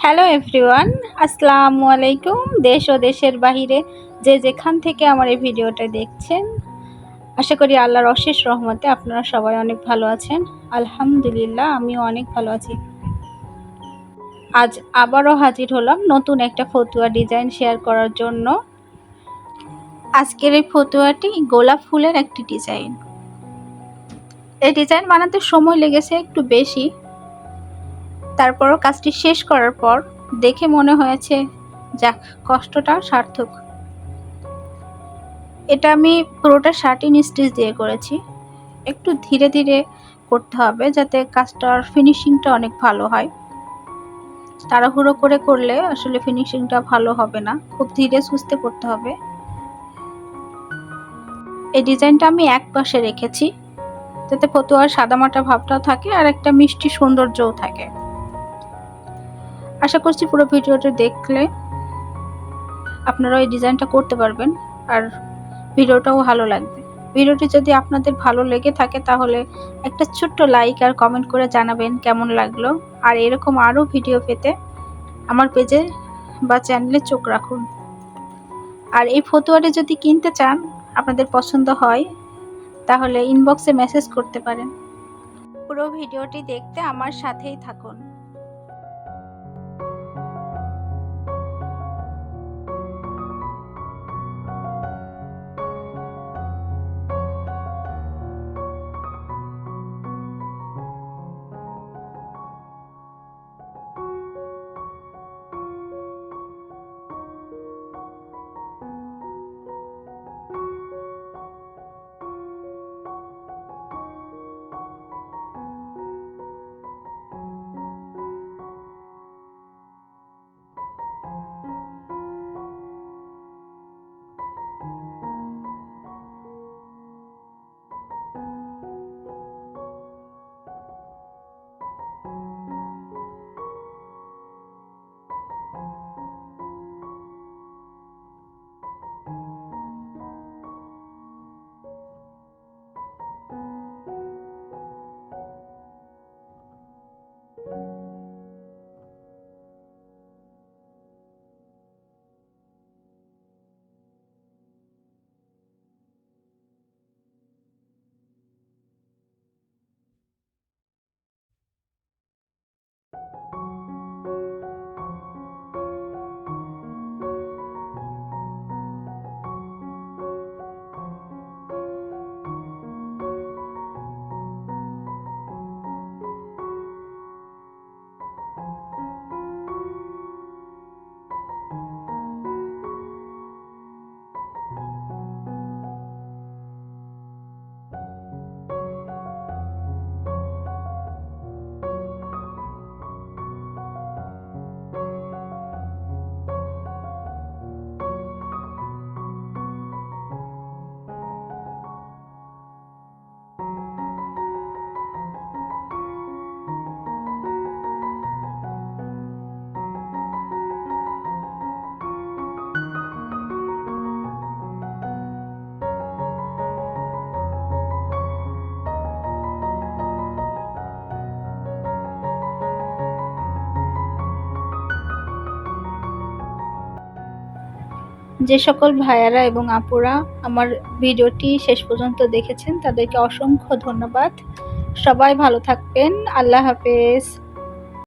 Hello everyone আসসালামু আলাইকুম দেশ ও দেশের বাহিরে যে যেখান থেকে আমার এই ভিডিওটা দেখছেন, আশা করি আল্লাহর অশেষ রহমতে আপনারা সবাই অনেক ভালো আছেন। আলহামদুলিল্লাহ, আমিও অনেক ভালো আছি। আজ আবারও হাজির হলাম নতুন একটা ফতুয়া ডিজাইন শেয়ার করার জন্য। আজকের এই ফতুয়াটি গোলাপ ফুলের একটি ডিজাইন। এই ডিজাইন বানাতে সময় লেগেছে একটু বেশি। তারপরও কাজটি শেষ করার পর দেখে মনে হয়েছে, যাক, কষ্টটা সার্থক। এটা আমি পুরোটা শার্টিন স্টিচ দিয়ে করেছি। একটু ধীরে ধীরে করতে হবে যাতে কাজটার ফিনিশিংটা অনেক ভালো হয়। তাড়াহুড়ো করে করলে আসলে ফিনিশিংটা ভালো হবে না। খুব ধীরে সুস্থে করতে হবে। এই ডিজাইনটা আমি এক পাশে রেখেছি। যাতে ফতুয়ার সাদামাটা ভাবটাও থাকে আর একটা মিষ্টি সৌন্দর্যও থাকে। আশা করছি পুরো ভিডিওটা দেখলে আপনারা এই ডিজাইনটা করতে পারবেন আর ভিডিওটাও ভালো লাগবে। ভিডিওটি যদি আপনাদের ভালো লেগে থাকে তাহলে একটা ছোট্ট লাইক আর কমেন্ট করে জানাবেন কেমন লাগল। আর এরকম আরও ভিডিও পেতে আমার পেজে বা চ্যানেলে চোখ রাখুন। আর এই ফতুয়াটি যদি কিনতে চান, আপনাদের পছন্দ হয়, তাহলে ইনবক্সে মেসেজ করতে পারেন। পুরো ভিডিওটি দেখতে আমার সাথেই থাকুন। যে সকল ভাইয়ারা এবং আপুরা আমার ভিডিওটি শেষ পর্যন্ত দেখেছেন, তাদেরকে অসংখ্য ধন্যবাদ। সবাই ভালো থাকবেন। আল্লাহ হাফেজ।